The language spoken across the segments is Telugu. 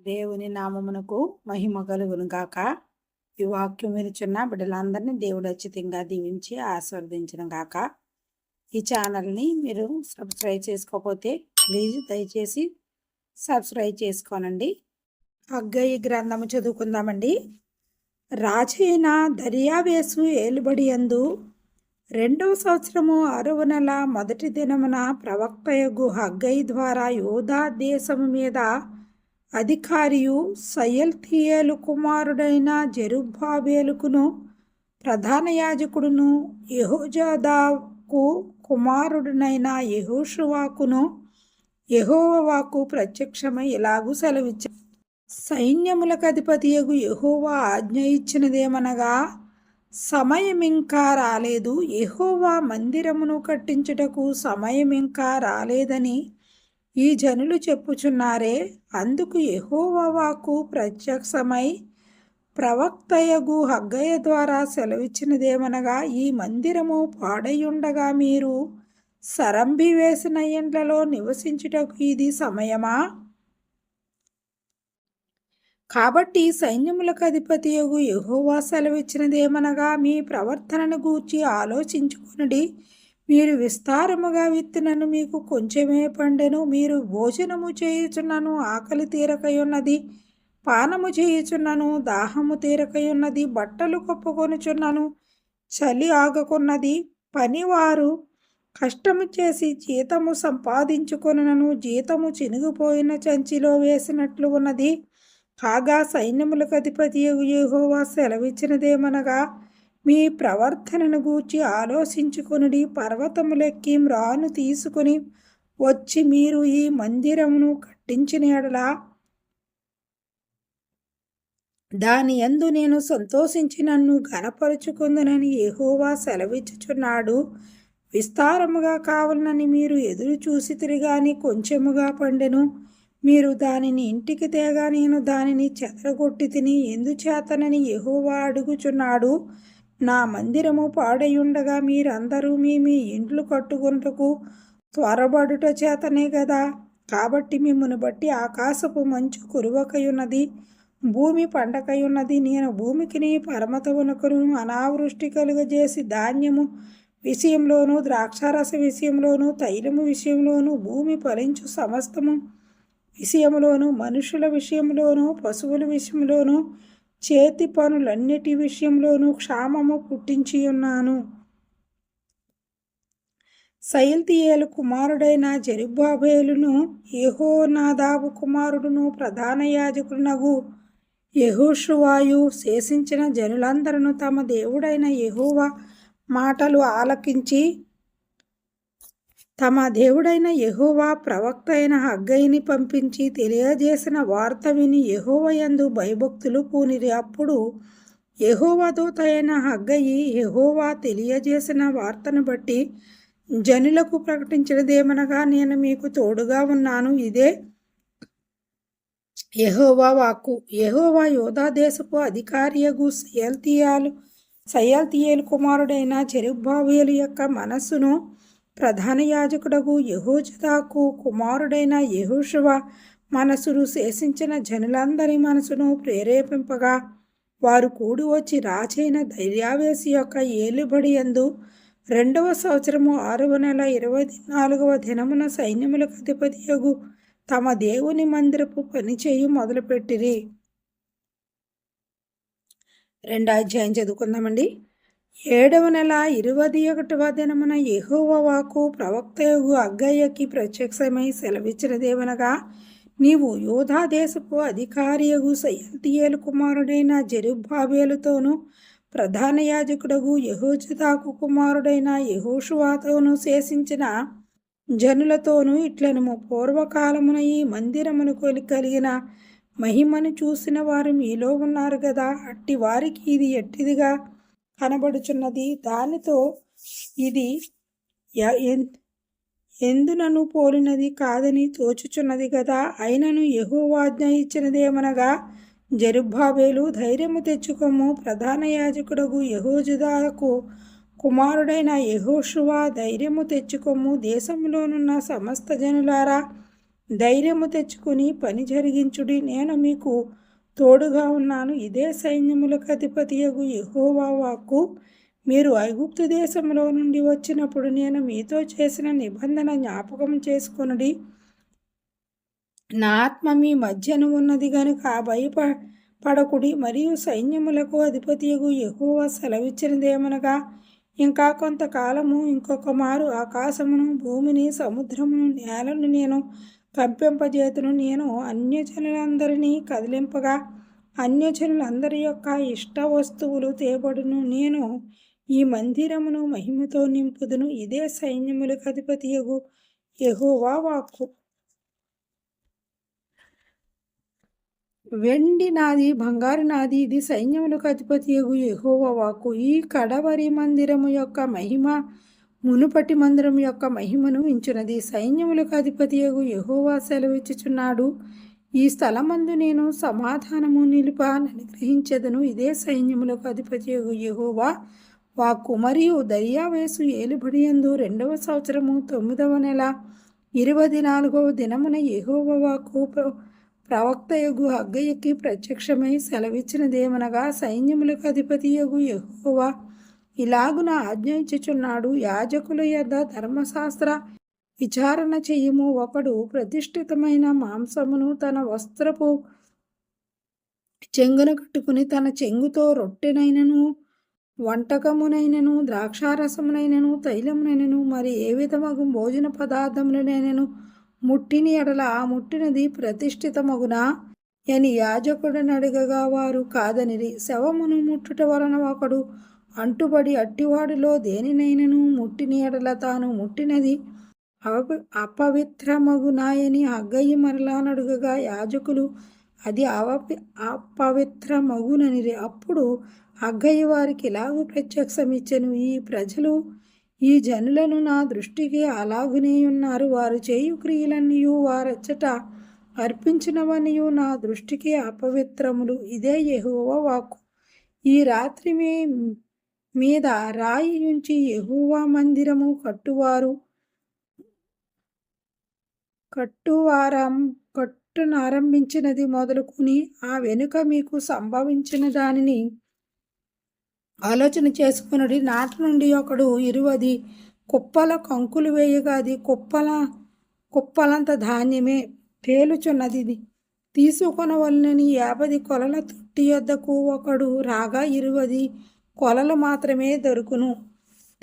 దేవుని నామమునకు మహిమ కలుగును గాక. ఈ వాక్యం వినుచున్న బిడ్డలందరినీ దేవుడు అచ్చితంగా దీవించి ఆస్వాదించిన గాక. ఈ ఛానల్ని మీరు సబ్స్క్రైబ్ చేసుకోకపోతే ప్లీజ్ దయచేసి సబ్స్క్రైబ్ చేసుకోనండి. అగ్గయ్య గ్రంథము చదువుకుందామండి. రాజైన దర్యావేసు ఏలుబడి అందు రెండవ సంవత్సరము ఆరవ నెల మొదటి దినమున ప్రవక్తయగు హగ్గయి ద్వారా యోధా దేశము మీద అధికారియు సయల్థియేలు కుమారుడైన జెరుబ్బాబేలుకును ప్రధాన యాజకుడును యహోజాదాకు కుమారుడునైన యహోషువాకును యహోవాకు ప్రత్యక్షమై ఇలాగూ సెలవిచ్చారు. సైన్యములకు అధిపతియగు యహోవా ఆజ్ఞ ఇచ్చినదేమనగా సమయం ఇంకా రాలేదు. యహోవా మందిరమును కట్టించుటకు సమయం ఇంకా రాలేదని ఈ జనులు చెప్పుచున్నారే అందుకు యెహోవా ప్రత్యక్షమై ప్రవక్తయగు హగ్గయ్య ద్వారా సెలవిచ్చినదేమనగా ఈ మందిరము పాడయుండగా మీరు సరంభి వేసిన ఇండ్లలో నివసించుటకు ఇది సమయమా? కాబట్టి సైన్యములకు అధిపతియగు యహోవా సెలవిచ్చినదేమనగా మీ ప్రవర్తనను గూర్చి ఆలోచించుకునుడి. మీరు విస్తారముగా విత్తినను మీకు కొంచెమే పండెను మీరు భోజనము చేయుచున్నను ఆకలి తీరకయున్నది పానము చేయుచున్నను దాహము తీరకయున్నది బట్టలు కప్పుకొనుచున్నను చలి ఆగకున్నది పనివారు కష్టము చేసి జీతము సంపాదించుకొనను జీతము చినిగిపోయిన చంచిలో వేసినట్లు ఉన్నది. కాగా సైన్యములకు అధిపతి యెహోవా సెలవిచ్చినదేమనగా మీ ప్రవర్తనను గూర్చి ఆలోచించుకుని పర్వతములెక్కి రాను తీసుకుని వచ్చి మీరు ఈ మందిరమును కట్టించిన ఎడలా దాని యందు నేను సంతోషించి నన్ను ఘనపరుచుకుందనని ఏహోవా సెలవిచ్చుచున్నాడు. విస్తారముగా కావాలని మీరు ఎదురు చూసి తిరిగాని కొంచెముగా పండెను. మీరు దానిని ఇంటికి తేగా నేను దానిని చెదరగొట్టి తిని ఎందుచేతనని ఎహోవా అడుగుచున్నాడు. నా మందిరము పాడయుండగా మీరందరూ మీ మీ ఇండ్లు కట్టుకొనుటకు త్వరబడుట చేతనే కదా కాబట్టి మిమ్మను బట్టి ఆకాశపు మంచు కురువకయున్నది భూమి పండకయున్నది. నేను భూమికిని పరమతమునకును అనావృష్టి కలుగజేసి ధాన్యము విషయంలోనూ ద్రాక్షారస విషయంలోనూ తైలము విషయంలోనూ భూమి ఫలించు సమస్తము విషయంలోనూ మనుషుల విషయంలోనూ పశువుల విషయంలోనూ చేతి పనులన్నిటి విషయంలోనూ క్షామము పుట్టించి ఉన్నాను శైల్తియేలు కుమారుడైన జరుబాబేలును యహోనాదాబు కుమారుడును ప్రధాన యాజకుడునగు యహోషువాయు శేషించిన జనులందరూ తమ దేవుడైన యహోవా మాటలు ఆలకించి తమ దేవుడైన యహోవా ప్రవక్త అయిన హగ్గయిని పంపించి తెలియజేసిన వార్త విని యహోవయందు భయభక్తులు పూనిరి. అప్పుడు యెహోవా దూత అయిన హగ్గయి యెహోవా తెలియజేసిన వార్తను బట్టి జనులకు ప్రకటించినదేమనగా నేను మీకు తోడుగా ఉన్నాను. ఇదే యహోవా వాక్కు. యహోవా యోధా దేశపు అధికారియగు సయల్తీయాలు సయల్తీయేలు కుమారుడైన చెరుబ్బావేలు యొక్క మనస్సును ప్రధాన యాజకుడగు యహోజదాకు కుమారుడైన యహోషువ మనసును శేషించిన జనులందరి మనసును ప్రేరేపింపగా వారు కూడి వచ్చి రాజైన ధైర్యావేశి యొక్క ఏలుబడి ఎందు రెండవ సంవత్సరము ఆరవ నెల ఇరవై నాలుగవ దినమున సైన్యములకు అధిపతియగు తమ దేవుని మందిరపు పనిచేయి మొదలుపెట్టిరి. రెండో అధ్యాయం చదువుకుందామండి. ఏడవ నెల ఇరవై ఒకటవ దినమున యెహోవా వాకు అగ్గయ్యకి ప్రత్యక్షమై సెలవిచ్చినదేమనగా నీవు యోధా దేశపు అధికారియగు సయంతియేలు కుమారుడైన జెరుబ్బాబేలుతోనూ ప్రధాన యాజకుడగు యహోజదాకు కుమారుడైన యహోషువాతోనూ శేషించిన జనులతోనూ ఇట్లనము పూర్వకాలమున ఈ మందిరమును కలిగిన మహిమను చూసిన వారు మీలో ఉన్నారు కదా అట్టి వారికి ఇది ఎట్టిదిగా? కనబడుచున్నది. దానితో ఇది ఎందునను పోలినది కాదని తోచుచున్నది కదా అయినను యహోవాజ్ఞ ఇచ్చినదేమనగా జరుబ్బాబేలు ధైర్యము తెచ్చుకోము. ప్రధాన యాజకుడగు యహోజుదాకు కుమారుడైన యెహోషువ ధైర్యము తెచ్చుకోము. దేశంలోనున్న సమస్త జనులారా ధైర్యము తెచ్చుకుని పని జరిగించుడి. నేను మీకు తోడుగా ఉన్నాను. ఇదే సైన్యములకు అధిపతియగు యెహోవా వాక్కు. మీరు ఐగుప్తు దేశంలో నుండి వచ్చినప్పుడు నేను మీతో చేసిన నిబంధన జ్ఞాపకం చేసుకొనుడి. నా ఆత్మ మీ మధ్యన ఉన్నది గనుక భయప పడకుడి. మరియు సైన్యములకు అధిపతియగు యెహోవా సెలవిచ్చినదేమనగా ఇంకా కొంతకాలము ఇంకొక మారు ఆకాశమును భూమిని సముద్రమును నేలను నేను కంపింపజేతును నేను అన్యజనులందరినీ కదిలింపగా అన్యజనులందరి యొక్క ఇష్ట వస్తువులు తేబడును. నేను ఈ మందిరమును మహిమతో నింపుదును. ఇదే సైన్యములకు అధిపతియగు ఎహోవా వాక్కు. వెండి నాది బంగారు నాది ఇది సైన్యములకు అధిపతియగు ఎహోవా వాక్కు. ఈ కడవరి మందిరము యొక్క మహిమ మునుపటి మందిరం యొక్క మహిమను మించునది. సైన్యములకు అధిపతియగు యహోవా సెలవిచ్చుచున్నాడు. ఈ స్థలమందు నేను సమాధానము నిలుప అనుగ్రహించదను. ఇదే సైన్యములకు అధిపతియగు యహోవా వాక్కు. మరియు దర్యావేసు ఏలుబడియందు రెండవ సంవత్సరము తొమ్మిదవ నెల ఇరవై నాలుగవ దినమున యహోవ వాక్కు ప్ర- ప్రవక్తయగు హగ్గయ్యకి ప్రత్యక్షమై సెలవిచ్చినదేమనగా సైన్యములకు అధిపతియగు యహోవా ఇలాగున ఆజ్ఞయించుచున్నాడు యాజకుల యొద్ద ధర్మశాస్త్ర విచారణ చెయ్యము ఒకడు ప్రతిష్ఠితమైన మాంసమును తన వస్త్రపు చెంగును కట్టుకుని తన చెంగుతో రొట్టెనైనను వంటకమునైనను ద్రాక్షారసమునైనను తైలమునైనను మరి ఏ విధమగు భోజన పదార్థములనైనను ముట్టిని ఎడల ఆ ముట్టినది ప్రతిష్ఠితమగునా అని యాజకుడని అడగగా వారు కాదనిరి. శవమును ముట్టుట వలన ఒకడు అంటుబడి అట్టివాడిలో దేనినైనను ముట్టిని ఎడల తాను ముట్టినది అప అపవిత్రమగునాయని అగ్గయ్య మరలానడుగగా యాజకులు అది అవపి అపవిత్రమగునని అప్పుడు అగ్గయ్య వారికి ఇలాగూ ప్రత్యక్షమిచ్చను ఈ ప్రజలు? ఈ జనులను నా దృష్టికి అలాగునే ఉన్నారు. వారు చేయు క్రియలన్నీయు వారచ్చట అర్పించినవనియు నా దృష్టికి అపవిత్రములు. ఇదే యెహోవా వాక్కు. ఈ రాత్రి మే మీద రాయి నుంచి ఎహువా మందిరము కట్టువారు. కట్టువారం కట్టునారంభించినది మొదలుకొని ఆ వెనుక మీకు సంభవించిన దానిని ఆలోచన చేసుకున్నది నాటి నుండి ఒకడు ఇరువది కుప్పల కంకులు వేయగా అది కుప్పల కుప్పలంత ధాన్యమే తేలుచున్నది తీసుకొనవలనని యాభై కొలల తొట్టి యొద్దకు ఒకడు రాగా ఇరువది కొలలు మాత్రమే దొరుకును.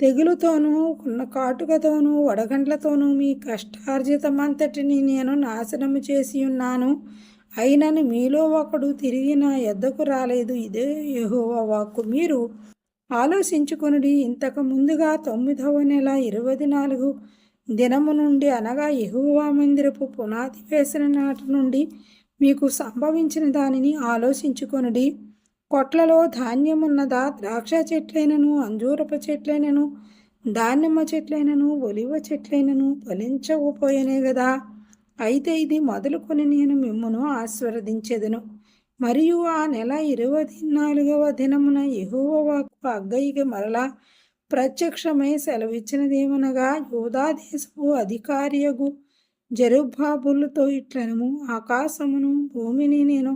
తెగులుతోనూ ఉన్న కాటుకతోనూ వడగండ్లతోనూ మీ కష్టార్జితమంతటిని నేను నాశనము చేసి ఉన్నాను. అయినను మీలో ఒకడు తిరిగి నా ఎద్దకు రాలేదు. ఇదే యహోవా వాక్కు. మీరు ఆలోచించుకొనుడి. ఇంతకు ముందుగా తొమ్మిదవ నెల ఇరవై నాలుగు దినము నుండి అనగా యహోవా మందిరపు పునాది వేసిన నాటి నుండి మీకు సంభవించిన దానిని ఆలోచించుకొనుడి. కొట్లలో ధాన్యమున్నదా? ద్రాక్ష చెట్లైనను అంజూరపు చెట్లైనను దానిమ్మ చెట్లైనను ఒలివ చెట్లైనను ఫలించకపోయేనే కదా అయితే ఇది మొదలుకొని నేను మిమ్మను ఆశీర్వదించెదను. మరియు ఆ నెల ఇరవై నాలుగవ దినమున యెహోవా వాక్కు అగ్గయికి మరలా ప్రత్యక్షమై సెలవిచ్చినదేమనగా యోధా అధికారియగు జరుబాబులతో ఇట్లనము ఆకాశమును భూమిని నేను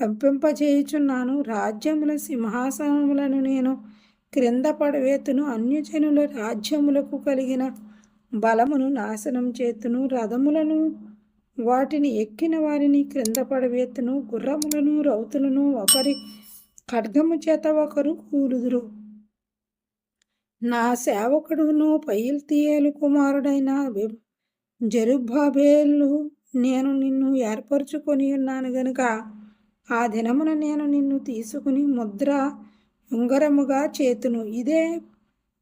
కంపింపచేయుచున్నాను. రాజ్యముల సింహాసనములను నేను క్రింద పడవేతును అన్యజనుల రాజ్యములకు కలిగిన బలమును నాశనం చేతును రథములను వాటిని ఎక్కిన వారిని క్రింద పడవేతును గుర్రములను రౌతులను ఒకరి ఖడ్గము చేత ఒకరు కూలుదురు. నా సేవకుడును పైల్తీయలు కుమారుడైన జరుబాబేలు నేను నిన్ను ఏర్పరచుకొని ఉన్నాను గనుక ఆ దినమున నేను నిన్ను తీసుకుని ముద్ర ఉంగరముగా చేతును. ఇదే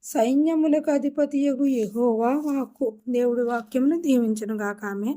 సైన్యములకు అధిపతియగు ఎహోవా వాక్కు. దేవుడి వాక్యమును దీవించను గాక ఆమె